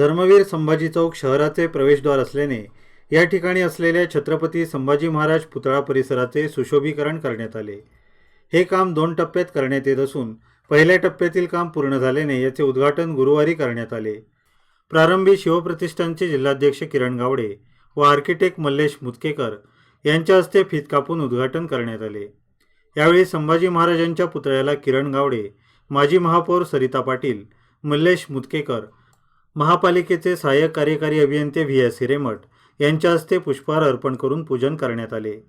धर्मवीर संभाजी चौक शहराचे प्रवेशद्वार असल्याने या ठिकाणी असलेल्या छत्रपती संभाजी महाराज पुतळा परिसराचे सुशोभीकरण करण्यात आले. हे काम दोन टप्प्यात करण्यात येत असून पहिल्या टप्प्यातील काम पूर्ण झाल्याने याचे उद्घाटन गुरुवारी करण्यात आले. प्रारंभी शिवप्रतिष्ठानचे जिल्हाध्यक्ष किरण गावडे व आर्किटेक्ट मल्लेश मुतकेकर यांच्या हस्ते फीत कापून उद्घाटन करण्यात आले. यावेळी संभाजी महाराजांच्या पुतळ्याला किरण गावडे माजी महापौर सरिता पाटील मल्लेश मुतकेकर महापालिकेचे सहाय्यक कार्यकारी अभियंते व्ही एस हिरेमठ यांच्या हस्ते पुष्पहार अर्पण करून पूजन करण्यात आले.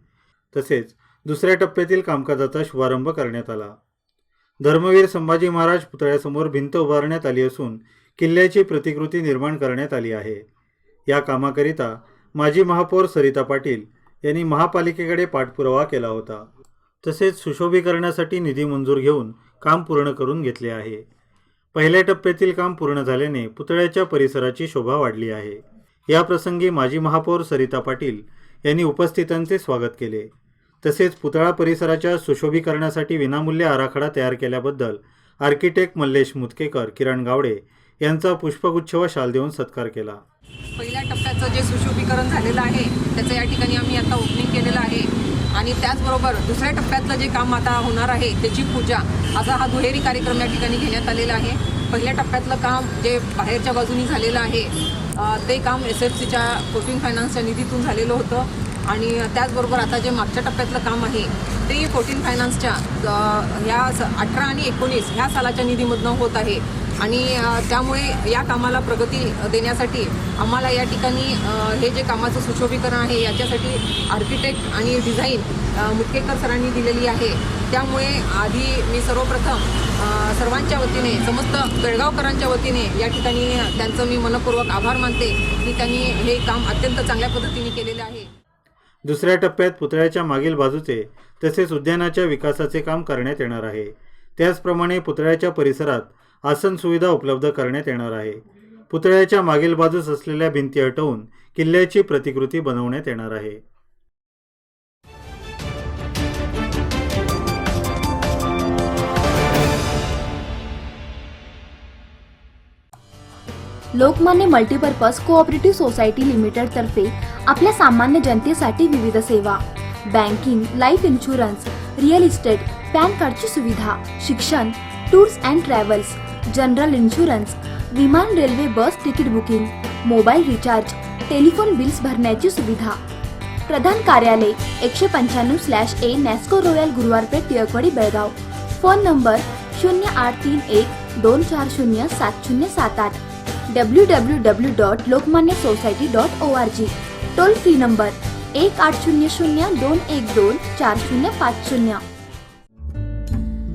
तसेच दुसऱ्या टप्प्यातील कामकाजाचा शुभारंभ करण्यात आला. धर्मवीर संभाजी महाराज पुतळ्यासमोर भिंत उभारण्यात आली असून किल्ल्याची प्रतिकृती निर्माण करण्यात आली आहे. या कामाकरिता माजी महापौर सरिता पाटील यांनी महापालिकेकडे पाठपुरावा केला होता. तसेच सुशोभीकरणासाठी निधी मंजूर घेऊन काम पूर्ण करून घेतले आहे. पहिल्या टप्प्यातील काम पूर्ण झाल्याने पुतळ्याच्या परिसराची शोभा वाढली आहे. या प्रसंगी माजी महापौर सरिता पाटील यांनी उपस्थितांचे स्वागत केले. तसेच पुतळा परिसराच्या सुशोभीकरणासाठी विनामूल्य आराखडा तयार केल्याबद्दल आर्किटेक्ट मल्लेश मुतकेकर किरण गावडे यांचा पुष्पगुच्छ व शाल देऊन सत्कार केला. पहिल्या टप्प्याचं जे सुशोभीकरण झालेलं आहे त्याचं या ठिकाणी आम्ही आता ओपनिंग केलेलं आहे. आणि त्याचबरोबर दुसऱ्या टप्प्यातलं जे काम आता होणार आहे त्याची पूजा असा हा दुहेरी कार्यक्रम या ठिकाणी घेण्यात आलेला आहे. पहिल्या टप्प्यातलं काम जे बाहेरच्या बाजूनी झालेलं आहे ते काम एस एफ सीच्या कोचिंग फायनान्सच्या निधीतून झालेलं होतं. आणि त्याचबरोबर आता जे मागच्या टप्प्यातलं काम आहे ते फोर्टीन फायनान्सच्या ह्या अठरा आणि एकोणीस ह्या सालाच्या निधीमधनं होत आहे. आणि त्यामुळे या कामाला प्रगती देण्यासाठी आम्हाला या ठिकाणी हे जे कामाचं सुशोभीकरण आहे याच्यासाठी आर्किटेक्ट आणि डिझाईन मुटकेकर सरांनी दिलेली आहे. त्यामुळे आधी मी सर्वप्रथम सर्वांच्या वतीने समस्त बेळगावकरांच्या वतीने या ठिकाणी त्यांचं मी मनपूर्वक आभार मानते. की त्यांनी हे काम अत्यंत चांगल्या पद्धतीने केलेलं आहे. दुसऱ्या टप्प्यात पुतळ्याच्या मागील बाजूचे तसेच उद्यानाच्या विकासाचे काम करण्यात येणार आहे. त्याचप्रमाणे पुतळ्याच्या परिसरात आसन सुविधा उपलब्ध करण्यात येणार आहे. पुतळ्याच्या मागील बाजूस असलेल्या भिंती हटवून किल्ल्याची प्रतिकृती बनवण्यात येणार आहे. Lokmanya multipurpose cooperative society limited तर्फे आपल्या सामान्य जनतेसाठी विविध सेवा banking life insurance real estate PAN कार्डची सुविधा शिक्षण tours and travels general insurance विमान railway bus ticket booking mobile recharge telephone bills भरण्याची सुविधा. प्रधान कार्यालय एकशे पंच्याण्णव slash A Nasco royal Guruwarpeth Tilakwadi Belgaum. Phone number शून्य आठ तीन एक दोन चार शून्य सात शून्य सात आठ. W W W dot Lokmanya society dot O R G toll free number एक आठ शून्य शून्य दोन एक दोन चार शून्य पाच शून्य.